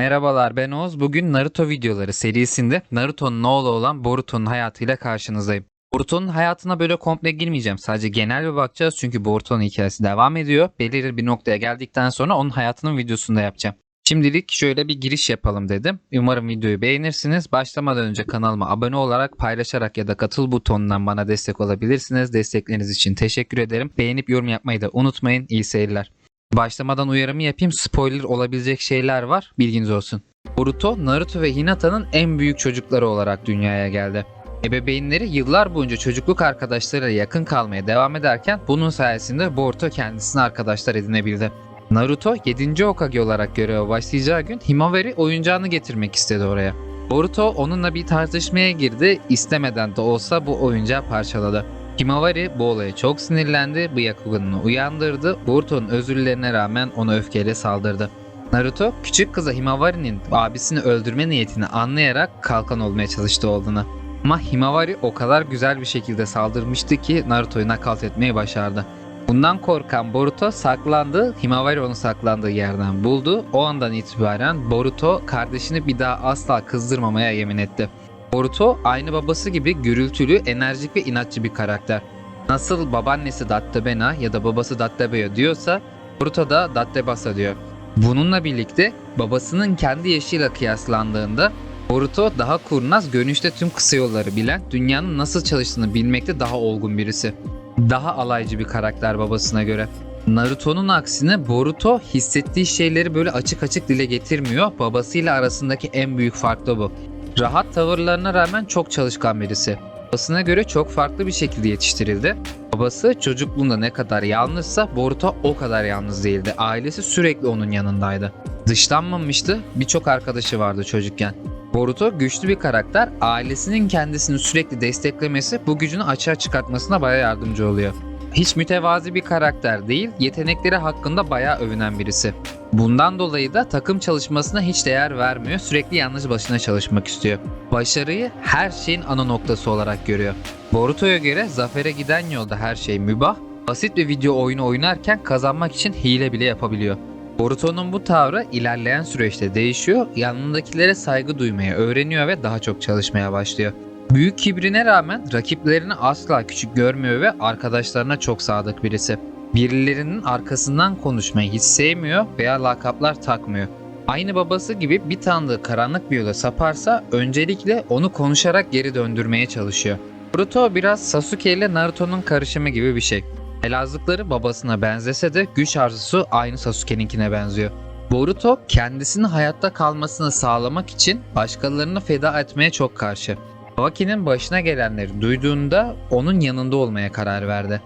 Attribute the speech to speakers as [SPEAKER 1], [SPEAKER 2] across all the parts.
[SPEAKER 1] Merhabalar ben Oğuz. Bugün Naruto videoları serisinde Naruto'nun oğlu olan Boruto'nun hayatıyla karşınızdayım. Boruto'nun hayatına böyle komple girmeyeceğim. Sadece genel bir bakacağız çünkü Boruto'nun hikayesi devam ediyor. Belirli bir noktaya geldikten sonra onun hayatının videosunu da yapacağım. Şimdilik şöyle bir giriş yapalım dedim. Umarım videoyu beğenirsiniz. Başlamadan önce kanalıma abone olarak, paylaşarak ya da katıl butonundan bana destek olabilirsiniz. Destekleriniz için teşekkür ederim. Beğenip yorum yapmayı da unutmayın. İyi seyirler. Başlamadan uyarımı yapayım. Spoiler olabilecek şeyler var. Bilginiz olsun. Boruto, Naruto ve Hinata'nın en büyük çocukları olarak dünyaya geldi. Ebeveynleri yıllar boyunca çocukluk arkadaşlarıyla yakın kalmaya devam ederken bunun sayesinde Boruto kendisine arkadaşlar edinebildi. Naruto 7. Hokage olarak göreve başlayacağı gün Himawari oyuncağını getirmek istedi oraya. Boruto onunla bir tartışmaya girdi, istemeden de olsa bu oyuncağı parçaladı. Himawari bu olaya çok sinirlendi, Byakugan'ını uyandırdı, Boruto'nun özürlerine rağmen ona öfkeyle saldırdı. Naruto küçük kıza Himawari'nin abisini öldürme niyetini anlayarak kalkan olmaya çalıştı olduğunu. Ama Himawari o kadar güzel bir şekilde saldırmıştı ki Naruto'yu nakalt etmeyi başardı. Bundan korkan Boruto saklandı, Himawari onu saklandığı yerden buldu. O andan itibaren Boruto kardeşini bir daha asla kızdırmamaya yemin etti. Boruto aynı babası gibi gürültülü, enerjik ve inatçı bir karakter. Nasıl babaannesi Dattebena ya da babası Dattebeyo diyorsa Boruto da Dattebasa diyor. Bununla birlikte babasının kendi yaşıyla kıyaslandığında Boruto daha kurnaz, görünüşte tüm kısa yolları bilen, dünyanın nasıl çalıştığını bilmekte daha olgun birisi. Daha alaycı bir karakter babasına göre. Naruto'nun aksine Boruto hissettiği şeyleri böyle açık açık dile getirmiyor. Babasıyla arasındaki en büyük fark da bu. Rahat tavırlarına rağmen çok çalışkan birisi. Babasına göre çok farklı bir şekilde yetiştirildi. Babası çocukluğunda ne kadar yalnızsa Boruto o kadar yalnız değildi. Ailesi sürekli onun yanındaydı. Dışlanmamıştı, birçok arkadaşı vardı çocukken. Boruto güçlü bir karakter, ailesinin kendisini sürekli desteklemesi bu gücünü açığa çıkartmasına bayağı yardımcı oluyor. Hiç mütevazi bir karakter değil, yetenekleri hakkında bayağı övünen birisi. Bundan dolayı da takım çalışmasına hiç değer vermiyor, sürekli yalnız başına çalışmak istiyor. Başarıyı her şeyin ana noktası olarak görüyor. Boruto'ya göre zafere giden yolda her şey mübah, basit bir video oyunu oynarken kazanmak için hile bile yapabiliyor. Boruto'nun bu tavrı ilerleyen süreçte değişiyor, yanındakilere saygı duymayı öğreniyor ve daha çok çalışmaya başlıyor. Büyük kibrine rağmen rakiplerini asla küçük görmüyor ve arkadaşlarına çok sadık birisi. Birilerinin arkasından konuşmayı hiç sevmiyor veya lakaplar takmıyor. Aynı babası gibi bir tanıdığı karanlık bir yola saparsa öncelikle onu konuşarak geri döndürmeye çalışıyor. Boruto biraz Sasuke ile Naruto'nun karışımı gibi bir şey. Elazığları babasına benzese de güç arzusu aynı Sasuke'ninkine benziyor. Boruto kendisinin hayatta kalmasını sağlamak için başkalarını feda etmeye çok karşı. Kawaki'nin başına gelenleri duyduğunda onun yanında olmaya karar verdi.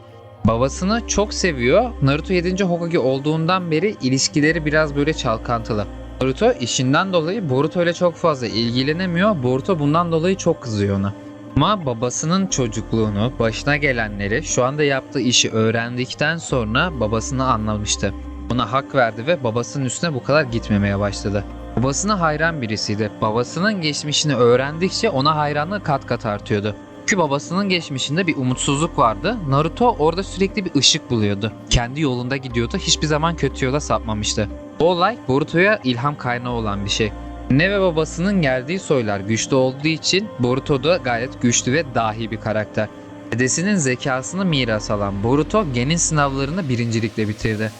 [SPEAKER 1] Babasını çok seviyor. Naruto 7. Hokage olduğundan beri ilişkileri biraz böyle çalkantılı. Naruto işinden dolayı Boruto ile çok fazla ilgilenemiyor. Boruto bundan dolayı çok kızıyor ona. Ama babasının çocukluğunu, başına gelenleri, şu anda yaptığı işi öğrendikten sonra babasını anlamıştı. Ona hak verdi ve babasının üstüne bu kadar gitmemeye başladı. Babasına hayran birisiydi. Babasının geçmişini öğrendikçe ona hayranlığı kat kat artıyordu. Çünkü babasının geçmişinde bir umutsuzluk vardı. Naruto orada sürekli bir ışık buluyordu. Kendi yolunda gidiyordu. Hiçbir zaman kötü yola sapmamıştı. Bu olay Boruto'ya ilham kaynağı olan bir şey. Ne ve babasının geldiği soylar güçlü olduğu için Boruto da gayet güçlü ve dahi bir karakter. Dedesinin zekasını miras alan Boruto genin sınavlarını birincilikle bitirdi.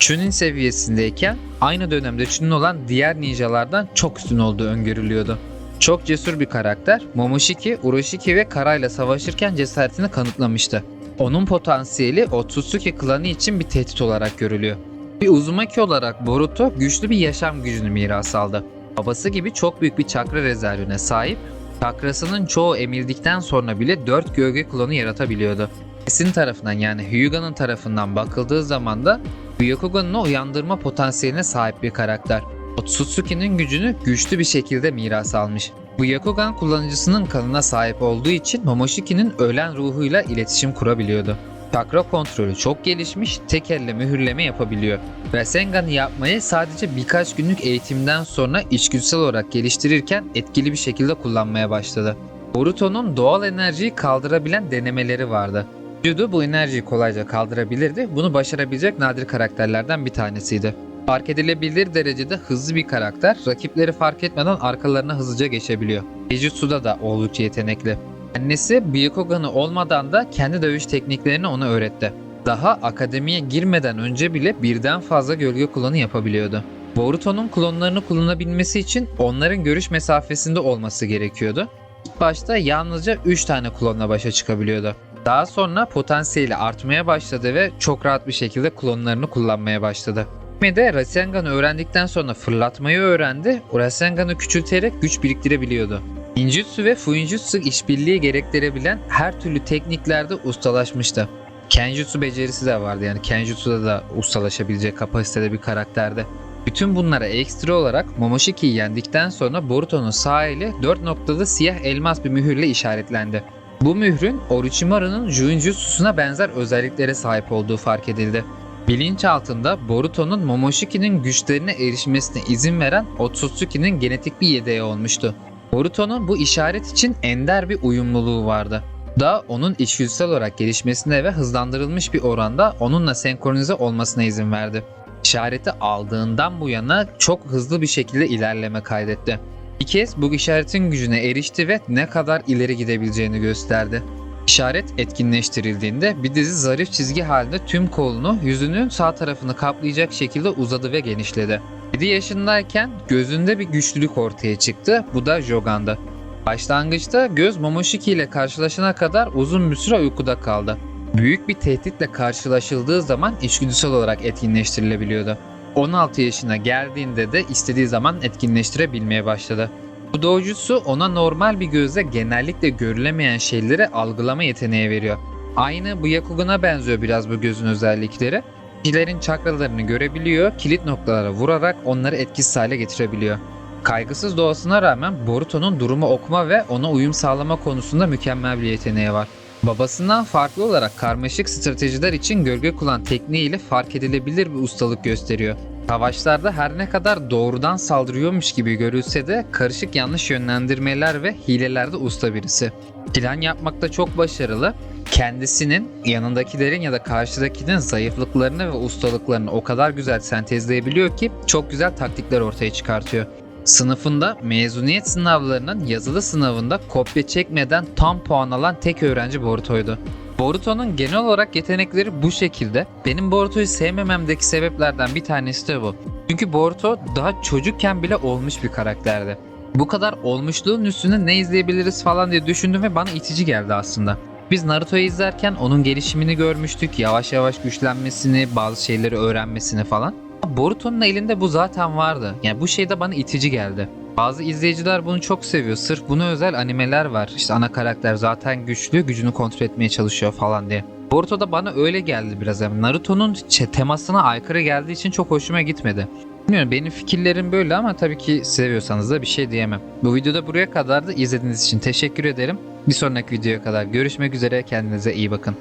[SPEAKER 1] Chunin seviyesindeyken aynı dönemde Chunin olan diğer ninjalardan çok üstün olduğu öngörülüyordu. Çok cesur bir karakter, Momoshiki, Uroshiki ve Kara'yla savaşırken cesaretini kanıtlamıştı. Onun potansiyeli Otsutsuki klanı için bir tehdit olarak görülüyor. Bir Uzumaki olarak Boruto güçlü bir yaşam gücünü miras aldı. Babası gibi çok büyük bir çakra rezervine sahip, çakrasının çoğu emildikten sonra bile 4 gölge klonu yaratabiliyordu. Kesin tarafından yani Hyuga'nın tarafından bakıldığı zaman da Byakugan'ın uyandırma potansiyeline sahip bir karakter. Otsutsuki'nin gücünü güçlü bir şekilde miras almış. Byakugan kullanıcısının kanına sahip olduğu için Momoshiki'nin ölen ruhuyla iletişim kurabiliyordu. Çakra kontrolü çok gelişmiş, tek elle mühürleme yapabiliyor. Rasengan'ı yapmayı sadece birkaç günlük eğitimden sonra içgüdüsel olarak geliştirirken etkili bir şekilde kullanmaya başladı. Boruto'nun doğal enerjiyi kaldırabilen denemeleri vardı. Judo bu enerjiyi kolayca kaldırabilirdi. Bunu başarabilecek nadir karakterlerden bir tanesiydi. Fark edilebilir derecede hızlı bir karakter, rakipleri fark etmeden arkalarına hızlıca geçebiliyor. Taijutsu'da da oldukça yetenekli. Annesi Byakugan'ı olmadan da kendi dövüş tekniklerini ona öğretti. Daha akademiye girmeden önce bile birden fazla gölge kullanı yapabiliyordu. Boruto'nun klonlarını kullanabilmesi için onların görüş mesafesinde olması gerekiyordu. İlk başta yalnızca 3 tane klonla başa çıkabiliyordu. Daha sonra potansiyeli artmaya başladı ve çok rahat bir şekilde klonlarını kullanmaya başladı. de Rasengan'ı öğrendikten sonra fırlatmayı öğrendi. Rasengan'ı küçülterek güç biriktirebiliyordu. Ninjutsu ve Fuinjutsu işbirliği gerektirebilen her türlü tekniklerde ustalaşmıştı. Kenjutsu becerisi de vardı yani Kenjutsu'da da ustalaşabilecek kapasitede bir karakterde. Bütün bunlara ekstra olarak Momoshiki'yi yendikten sonra Boruto'nun sağ eli 4 noktalı siyah elmas bir mühürle işaretlendi. Bu mührün Orochimaru'nun Jujutsu'suna benzer özelliklere sahip olduğu fark edildi. Bilinç altında Boruto'nun Momoshiki'nin güçlerine erişmesine izin veren Otsutsuki'nin genetik bir yedeği olmuştu. Boruto'nun bu işaret için ender bir uyumluluğu vardı. Da onun içgüdüsel olarak gelişmesine ve hızlandırılmış bir oranda onunla senkronize olmasına izin verdi. İşareti aldığından bu yana çok hızlı bir şekilde ilerleme kaydetti. Bir kez bu işaretin gücüne erişti ve ne kadar ileri gidebileceğini gösterdi. İşaret etkinleştirildiğinde bir dizi zarif çizgi halinde tüm kolunu yüzünün sağ tarafını kaplayacak şekilde uzadı ve genişledi. 7 yaşındayken gözünde bir güçlülük ortaya çıktı. Bu da Jogan'dı. Başlangıçta göz Momoshiki ile karşılaşana kadar uzun bir süre uykuda kaldı. Büyük bir tehditle karşılaşıldığı zaman içgüdüsel olarak etkinleştirilebiliyordu. 16 yaşına geldiğinde de istediği zaman etkinleştirebilmeye başladı. Bu dojutsu ona normal bir gözle genellikle görülemeyen şeyleri algılama yeteneği veriyor. Aynı Byakugan'a benziyor biraz bu gözün özellikleri. Kişilerin çakralarını görebiliyor, kilit noktalara vurarak onları etkisiz hale getirebiliyor. Kaygısız doğasına rağmen Boruto'nun durumu okuma ve ona uyum sağlama konusunda mükemmel bir yeteneği var. Babasından farklı olarak karmaşık stratejiler için gölge kullan tekniğiyle fark edilebilir bir ustalık gösteriyor. Savaşlarda her ne kadar doğrudan saldırıyormuş gibi görülse de karışık yanlış yönlendirmeler ve hilelerde usta birisi. Plan yapmakta çok başarılı. Kendisinin yanındakilerin ya da karşıdakinin zayıflıklarını ve ustalıklarını o kadar güzel sentezleyebiliyor ki çok güzel taktikler ortaya çıkartıyor. Sınıfında mezuniyet sınavlarının yazılı sınavında kopya çekmeden tam puan alan tek öğrenci Boruto'ydu. Boruto'nun genel olarak yetenekleri bu şekilde. Benim Boruto'yu sevmememdeki sebeplerden bir tanesi de bu. Çünkü Boruto daha çocukken bile olmuş bir karakterdi. Bu kadar olmuşluğun üstüne ne izleyebiliriz falan diye düşündüm ve bana itici geldi aslında. Biz Naruto'yu izlerken onun gelişimini görmüştük. Yavaş yavaş güçlenmesini, bazı şeyleri öğrenmesini falan. Boruto'nun elinde bu zaten vardı. Yani bu şey de bana itici geldi. Bazı izleyiciler bunu çok seviyor. Sırf buna özel animeler var. İşte ana karakter zaten güçlü, gücünü kontrol etmeye çalışıyor falan diye. Boruto da bana öyle geldi biraz. Yani Naruto'nun temasına aykırı geldiği için çok hoşuma gitmedi. Bilmiyorum benim fikirlerim böyle ama tabii ki seviyorsanız da bir şey diyemem. Bu videoda buraya kadar da için teşekkür ederim. Bir sonraki videoya kadar görüşmek üzere. Kendinize iyi bakın.